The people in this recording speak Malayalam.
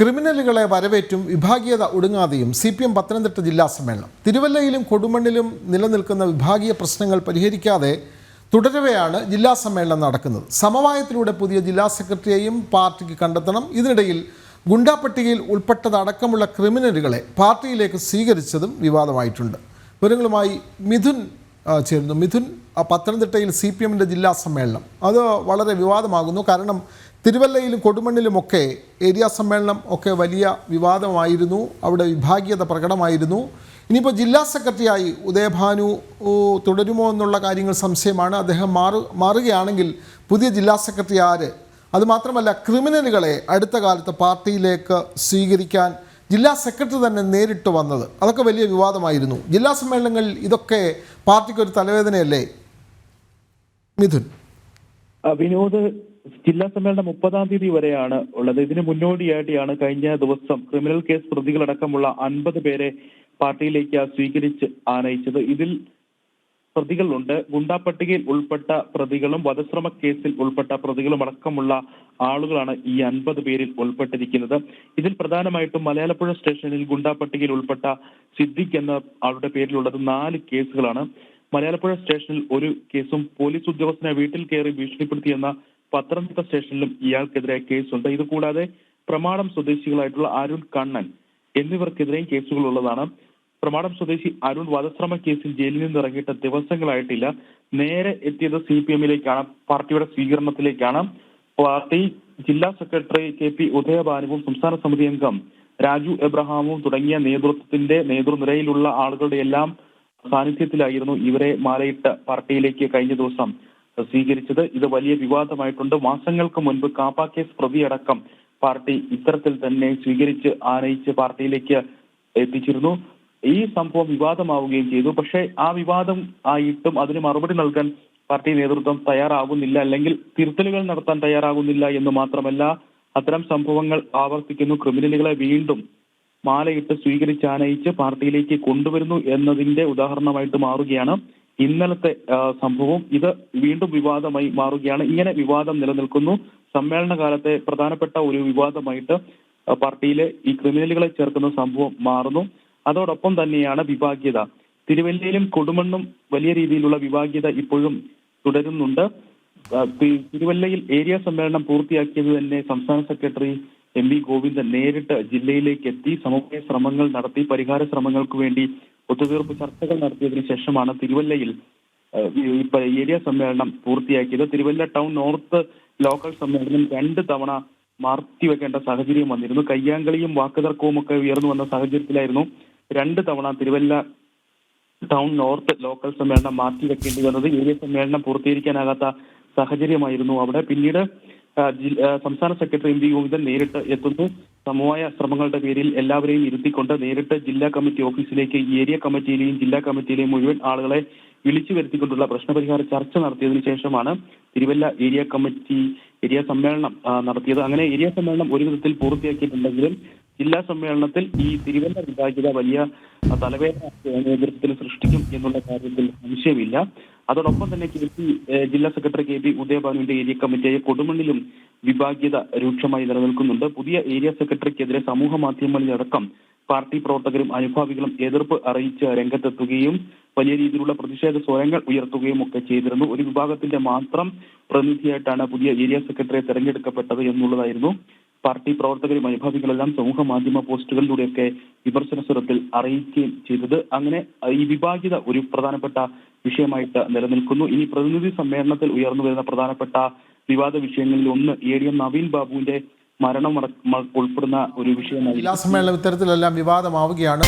ക്രിമിനലുകളെ വരവേറ്റും വിഭാഗീയത ഒടുങ്ങാതെയും സി പി എം പത്തനംതിട്ട ജില്ലാ സമ്മേളനം. തിരുവല്ലയിലും കൊടുമണ്ണിലും നിലനിൽക്കുന്ന വിഭാഗീയ പ്രശ്നങ്ങൾ പരിഹരിക്കാതെ തുടരവെയാണ് ജില്ലാ സമ്മേളനം നടക്കുന്നത്. സമവായത്തിലൂടെ പുതിയ ജില്ലാ സെക്രട്ടറിയെയും പാർട്ടിക്ക് കണ്ടെത്തണം. ഇതിനിടയിൽ ഗുണ്ടാപ്പട്ടികയിൽ ഉൾപ്പെട്ടതടക്കമുള്ള ക്രിമിനലുകളെ പാർട്ടിയിലേക്ക് സ്വീകരിച്ചതും വിവാദമായിട്ടുണ്ട്. വിവരങ്ങളുമായി മിഥുൻ ചേരുന്നു. മിഥുൻ പത്തനംതിട്ടയിൽ സി പി എമ്മിന്റെ ജില്ലാ സമ്മേളനം. അത് വളരെ വിവാദമാകുന്നു. കാരണം തിരുവല്ലയിലും കൊടുമണ്ണിലുമൊക്കെ ഏരിയ സമ്മേളനം ഒക്കെ വലിയ വിവാദമായിരുന്നു. അവിടെ വിഭാഗീയത പ്രകടമായിരുന്നു. ഇനിയിപ്പോൾ ജില്ലാ സെക്രട്ടറിയായി ഉദയഭാനു തുടരുമോ എന്നുള്ള കാര്യങ്ങൾ സംശയമാണ്. അദ്ദേഹം മാറു മാറുകയാണെങ്കിൽ പുതിയ ജില്ലാ സെക്രട്ടറി ആര്? അതുമാത്രമല്ല ക്രിമിനലുകളെ അടുത്ത കാലത്ത് പാർട്ടിയിലേക്ക് സ്വീകരിക്കാൻ ജില്ലാ സെക്രട്ടറി തന്നെ നേരിട്ട് വന്നത്. അതൊക്കെ വലിയ വിവാദമായിരുന്നു. ജില്ലാ സമ്മേളനങ്ങളിൽ ഇതൊക്കെ പാർട്ടിക്കൊരു തലവേദനയല്ലേ? മിഥുൻ. വിനോദ് ജില്ലാ സമ്മേളനം മുപ്പതാം തീയതി വരെയാണ് ഉള്ളത്. ഇതിന് മുന്നോടിയായിട്ടാണ് കഴിഞ്ഞ ദിവസം ക്രിമിനൽ കേസ് പ്രതികളടക്കമുള്ള അൻപത് പേരെ പാർട്ടിയിലേക്ക് സ്വീകരിച്ച് ആനയിച്ചത്. ഇതിൽ പ്രതികളുണ്ട്. ഗുണ്ടാപ്പട്ടികയിൽ ഉൾപ്പെട്ട പ്രതികളും വധശ്രമ കേസിൽ ഉൾപ്പെട്ട പ്രതികളും അടക്കമുള്ള ആളുകളാണ് ഈ അൻപത് പേരിൽ ഉൾപ്പെട്ടിരിക്കുന്നത്. ഇതിൽ പ്രധാനമായിട്ടും മലയാളപ്പുഴ സ്റ്റേഷനിൽ ഗുണ്ടാപ്പട്ടികയിൽ ഉൾപ്പെട്ട സിദ്ദിഖ് എന്ന ആളുടെ പേരിലുള്ളത് നാല് കേസുകളാണ്. മലയാളപ്പുഴ സ്റ്റേഷനിൽ ഒരു കേസും പോലീസ് ഉദ്യോഗസ്ഥനെ വീട്ടിൽ കയറി ഭീഷണിപ്പെടുത്തിയെന്ന പത്തനംതിട്ട സ്റ്റേഷനിലും ഇയാൾക്കെതിരെ കേസുണ്ട്. ഇതുകൂടാതെ പ്രമാണം സ്വദേശികളായിട്ടുള്ള അരുൺ കണ്ണൻ എന്നിവർക്കെതിരെയും കേസുകൾ ഉള്ളതാണ് പ്രമാണം സ്വദേശി അരുൺ വധശ്രമ കേസിൽ ജയിലിൽ നിന്ന് ഇറങ്ങിയിട്ട് ദിവസങ്ങളായിട്ടില്ല. നേരെ എത്തിയത് സി പി എമ്മിലേക്കാണ് പാർട്ടിയുടെ സ്വീകരണത്തിലേക്കാണ്. പാർട്ടി ജില്ലാ സെക്രട്ടറി കെ പി ഉദയഭാനുവും സംസ്ഥാന സമിതി അംഗം രാജു എബ്രഹാമും തുടങ്ങിയ നേതൃത്വത്തിന്റെ നേതൃനിരയിലുള്ള ആളുകളുടെ എല്ലാം സാന്നിധ്യത്തിലായിരുന്നു ഇവരെ മാലയിട്ട് പാർട്ടിയിലേക്ക് കഴിഞ്ഞ ദിവസം സ്വീകരിച്ചത്. ഇത് വലിയ വിവാദമായിട്ടുണ്ട്. മാസങ്ങൾക്ക് മുൻപ് കാപ്പ കേസ് പ്രതിയടക്കം പാർട്ടി ഇത്തരത്തിൽ തന്നെ സ്വീകരിച്ച് ആനയിച്ച് പാർട്ടിയിലേക്ക് എത്തിച്ചിരുന്നു. ഈ സംഭവം വിവാദമാവുകയും ചെയ്തു. പക്ഷേ ആ വിവാദം ആയിട്ടും അതിന് മറുപടി നൽകാൻ പാർട്ടി നേതൃത്വം തയ്യാറാകുന്നില്ല. അല്ലെങ്കിൽ തിരുത്തലുകൾ നടത്താൻ തയ്യാറാകുന്നില്ല എന്ന് മാത്രമല്ല അത്തരം സംഭവങ്ങൾ ആവർത്തിക്കുന്നു. ക്രിമിനലുകളെ വീണ്ടും മാലയിട്ട് സ്വീകരിച്ച് ആനയിച്ച് പാർട്ടിയിലേക്ക് കൊണ്ടുവരുന്നു എന്നതിന്റെ ഉദാഹരണമായിട്ട് മാറുകയാണ്. ഇന്നലത്തെ സംഭവം ഇത് വീണ്ടും വിവാദമായി മാറുകയാണ്. ഇങ്ങനെ വിവാദം നിലനിൽക്കുന്നു. സമ്മേളന കാലത്തെ പ്രധാനപ്പെട്ട ഒരു വിവാദമായിട്ട് പാർട്ടിയിലെ ഈ ക്രിമിനലുകളെ ചേർക്കുന്ന സംഭവം മാറുന്നു. അതോടൊപ്പം തന്നെയാണ് വിഭാഗ്യത തിരുവല്ലയിലും കൊടുമണ്ണും വലിയ രീതിയിലുള്ള വിഭാഗ്യത ഇപ്പോഴും തുടരുന്നുണ്ട്. തിരുവല്ലയിൽ ഏരിയ സമ്മേളനം പൂർത്തിയാക്കിയത് തന്നെ സംസ്ഥാന സെക്രട്ടറി എം വി ഗോവിന്ദൻ നേരിട്ട് ജില്ലയിലേക്ക് എത്തി സമവായ ശ്രമങ്ങൾ നടത്തി പരിഹാര ശ്രമങ്ങൾക്ക് വേണ്ടി ഒത്തുതീർപ്പ് ചർച്ചകൾ നടത്തിയതിനു ശേഷമാണ് തിരുവല്ലയിൽ ഏരിയ സമ്മേളനം പൂർത്തിയാക്കിയത്. തിരുവല്ല ടൗൺ നോർത്ത് ലോക്കൽ സമ്മേളനം രണ്ട് തവണ മാറ്റിവെക്കേണ്ട സാഹചര്യം വന്നിരുന്നു. കയ്യാങ്കളിയും വാക്കുതർക്കവും ഒക്കെ ഉയർന്നു വന്ന സാഹചര്യത്തിലായിരുന്നു രണ്ട് തവണ തിരുവല്ല ടൗൺ നോർത്ത് ലോക്കൽ സമ്മേളനം മാറ്റിവെക്കേണ്ടി വന്നത്. ഏരിയ സമ്മേളനം പൂർത്തീകരിക്കാനാകാത്ത സാഹചര്യമായിരുന്നു അവിടെ. പിന്നീട് സംസ്ഥാന സെക്രട്ടറി എം വി ഗോവിന്ദൻ നേരിട്ട് എത്തുന്നു. സമവായ ശ്രമങ്ങളുടെ പേരിൽ എല്ലാവരെയും ഇരുത്തിക്കൊണ്ട് നേരിട്ട് ജില്ലാ കമ്മിറ്റി ഓഫീസിലേക്ക് ഏരിയ കമ്മിറ്റിയിലെയും ജില്ലാ കമ്മിറ്റിയിലെയും മുഴുവൻ ആളുകളെ വിളിച്ചു വരുത്തിക്കൊണ്ടുള്ള പ്രശ്നപരിഹാര ചർച്ച നടത്തിയതിനു ശേഷമാണ് തിരുവല്ല ഏരിയ കമ്മിറ്റി ഏരിയ സമ്മേളനം നടത്തിയത്. അങ്ങനെ ഏരിയ സമ്മേളനം ഒരു വിധത്തിൽ പൂർത്തിയാക്കിയിട്ടുണ്ടെങ്കിലും ജില്ലാ സമ്മേളനത്തിൽ ഈ തിരുവല്ല വിഭാഗ്യത വലിയ തലവേദന നേതൃത്വത്തിൽ സൃഷ്ടിക്കും എന്നുള്ള കാര്യത്തിൽ സംശയമില്ല. അതോടൊപ്പം തന്നെ കെ പി ജില്ലാ സെക്രട്ടറി കെ പി ഉദയഭാനുവിന്റെ ഏരിയ കമ്മിറ്റിയായ കൊടുമണ്ണിലും വിഭാഗീയത രൂക്ഷമായി നിലനിൽക്കുന്നുണ്ട്. പുതിയ ഏരിയ സെക്രട്ടറിക്കെതിരെ സമൂഹ മാധ്യമങ്ങളിലടക്കം പാർട്ടി പ്രവർത്തകരും അനുഭാവികളും എതിർപ്പ് അറിയിച്ച് രംഗത്തെത്തുകയും വലിയ രീതിയിലുള്ള പ്രതിഷേധ സ്വരങ്ങൾ ഉയർത്തുകയും ഒക്കെ ചെയ്തിരുന്നു. ഒരു വിഭാഗത്തിന്റെ മാത്രം പ്രതിനിധിയായിട്ടാണ് പുതിയ ഏരിയ സെക്രട്ടറിയെ തെരഞ്ഞെടുക്കപ്പെട്ടത് എന്നുള്ളതായിരുന്നു പാർട്ടി പ്രവർത്തകരും അനുഭാവികളെല്ലാം സമൂഹ മാധ്യമ പോസ്റ്റുകളിലൂടെയൊക്കെ വിമർശന സ്വരത്തിൽ അറിയിക്കുകയും ചെയ്തത്. അങ്ങനെ ഈ വിഭാഗീയത ഒരു പ്രധാനപ്പെട്ട വിഷയമായിട്ട് നിലനിൽക്കുന്നു. ഇനി പ്രതിനിധി സമ്മേളനത്തിൽ ഉയർന്നു വരുന്ന പ്രധാനപ്പെട്ട വിവാദ വിഷയങ്ങളിൽ ഒന്ന് എ ഡി എം നവീൻ ബാബുവിന്റെ മരണം ഉൾപ്പെടുന്ന ഒരു വിഷയമായി ഇത്തരത്തിലെല്ലാം വിവാദമാവുകയാണ്.